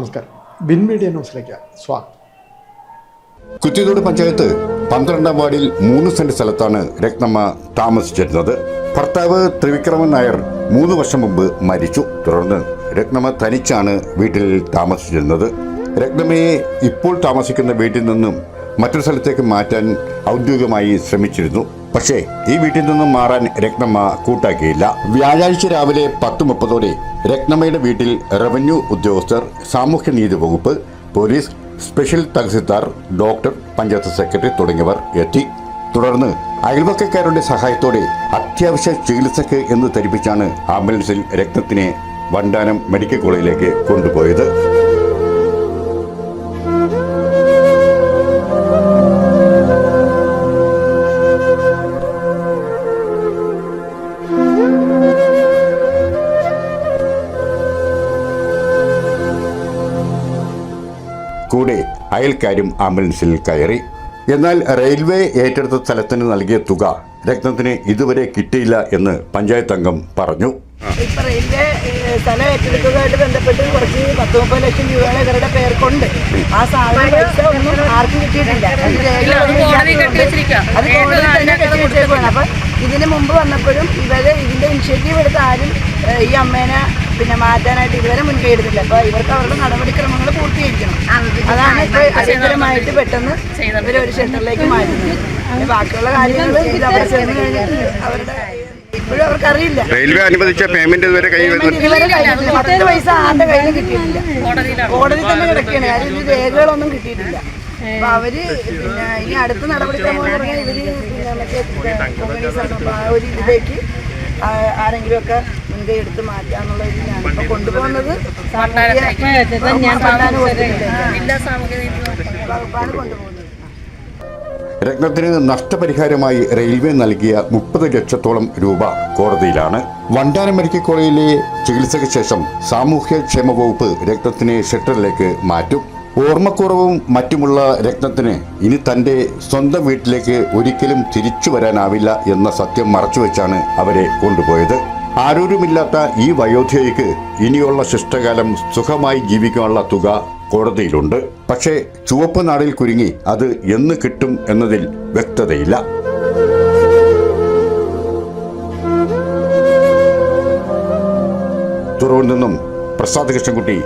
നമസ്കാരം. Bin media ന്യൂസിലേക്ക് സ്വാഗതം. കുറ്റിത്തോട് പഞ്ചായത്ത് പന്ത്രണ്ടാം വാർഡിൽ മൂന്ന് സെന്റ് സ്ഥലത്താണ് രത്നമ്മ താമസിച്ചിരുന്നത് ഭർത്താവ് ത്രിവിക്രമൻ നായർ മൂന്ന് വർഷം മുമ്പ് മരിച്ചു. തുടർന്ന് രത്നമ്മ തനിച്ചാണ് വീട്ടിൽ താമസിച്ചിരുന്നത് രത്നമ്മയെ ഇപ്പോൾ താമസിക്കുന്ന വീട്ടിൽ നിന്നും മറ്റൊരു സ്ഥലത്തേക്ക് മാറ്റാൻ ഔദ്യോഗികമായി ശ്രമിച്ചിരുന്നു. പക്ഷേ ഈ വീട്ടിൽ നിന്നും മാറാൻ രത്നമ്മ കൂട്ടാക്കിയില്ല. വ്യാഴാഴ്ച രാവിലെ പത്ത് മുപ്പതോടെ രത്നമ്മയുടെ വീട്ടിൽ റവന്യൂ ഉദ്യോഗസ്ഥർ സാമൂഹ്യനീതി വകുപ്പ് police special tahsildar doctor panchayat secretary തുടങ്ങിയവർ എത്തി. തുടർന്ന് അയൽവക്കക്കാരുടെ സഹായത്തോടെ അത്യാവശ്യ ചികിത്സക്ക് എന്ന് ധരിപ്പിച്ചാണ് ആംബുലൻസിൽ രക്തത്തിനെ വണ്ടാനം മെഡിക്കൽ കോളേജിലേക്ക് കൊണ്ടുപോയത്. കൂടെ അയൽക്കാരും ആംബുലൻസിൽ കയറി. എന്നാൽ റെയിൽവേ ഏറ്റെടുത്ത സ്ഥലത്തിന് നൽകിയ തുക രക്തത്തിന് ഇതുവരെ കിട്ടിയില്ല എന്ന് പഞ്ചായത്ത് അംഗം പറഞ്ഞു. ഇപ്പൊ റെയിൽവേ ഏഹ്, സ്ഥലം ഏറ്റെടുത്തതുമായിട്ട് ബന്ധപ്പെട്ട് കുറച്ച് പത്ത് മുപ്പത് ലക്ഷം രൂപയുടെ ഇവരുടെ പേർക്കുണ്ട്. ആ സാധനം പൈസ ഒന്നും ആർക്കും കിട്ടിയിട്ടില്ല. അത് കോടതി തന്നെ അപ്പൊ ഇതിന് മുമ്പ് വന്നപ്പോഴും ഇവർ ഇതിന്റെ ഇനിഷ്യേറ്റീവ് എടുത്ത ആരും ഈ അമ്മേനെ പിന്നെ മാറ്റാനായിട്ട് ഇതുവരെ മുൻകൈ എടുത്തില്ല. അപ്പൊ ഇവർക്ക് അവരുടെ നടപടിക്രമങ്ങൾ അടിയന്തരമായിട്ട് പെട്ടെന്ന് ഇവർ ഒരു ഷെൽട്ടറിലേക്ക് മാറ്റുന്നു ബാക്കിയുള്ള കാര്യങ്ങൾ ഇത് അവിടെ ചെന്ന് കഴിഞ്ഞിട്ട് അവരുടെ ഇപ്പോഴും അവർക്കറിയില്ല. റെയിൽവേ അനുവദിച്ച പേയ്മെന്റ് ഇതുവരെ കഴിഞ്ഞിട്ടില്ല. പത്ത് പൈസ ആരുടെ കയ്യിലും കിട്ടിയിട്ടില്ല. കോടതി തന്നെ കിടക്കുകയാണ്. ഇത് രേഖകളൊന്നും കിട്ടിയിട്ടില്ല. അപ്പൊ അവർ പിന്നെ ഇനി അടുത്ത നടപടിക്രമം എന്ന് പറഞ്ഞാൽ ഇവർ പിന്നെ മറ്റേ കമ്മ്യൂണിസ്റ്റ് അപ്പൊ ആ ഒരു ഇതിലേക്ക് ആ- ആരെങ്കിലുമൊക്കെ മുൻകൈ എടുത്ത് മാറ്റാന്നുള്ള ഇതിലാണ് ഇപ്പൊ കൊണ്ടുപോകുന്നത്. സാമൂഹ്യ. വകുപ്പാണ് കൊണ്ടുപോകുന്നത്. രത്നത്തിന് നഷ്ടപരിഹാരമായി റെയിൽവേ നൽകിയ മുപ്പത് ലക്ഷത്തോളം രൂപ കോടതിയിലാണ്. വണ്ടാനം മെഡിക്കൽ കോളേജിലെ ചികിത്സയ്ക്ക് ശേഷം സാമൂഹ്യക്ഷേമ വകുപ്പ് രക്തത്തിന് ഷെൽട്ടറിലേക്ക് മാറ്റും. ഓർമ്മക്കുറവും മറ്റുമുള്ള രക്തത്തിന് ഇനി തന്റെ സ്വന്തം വീട്ടിലേക്ക് ഒരിക്കലും തിരിച്ചു വരാനാവില്ല എന്ന സത്യം മറച്ചുവെച്ചാണ് അവരെ കൊണ്ടുപോയത്. ആരോരുമില്ലാത്ത ഈ വയോധ്യയ്ക്ക് ഇനിയുള്ള ശിഷ്ടകാലം സുഖമായി ജീവിക്കാനുള്ള തുക കോടതിയിലുണ്ട്. പക്ഷേ ചുവപ്പ് നാടിൽ കുരുങ്ങി അത് എന്ന് കിട്ടും എന്നതിൽ വ്യക്തതയില്ല. തുറവിൽ നിന്നും പ്രസാദ് കൃഷ്ണൻകുട്ടി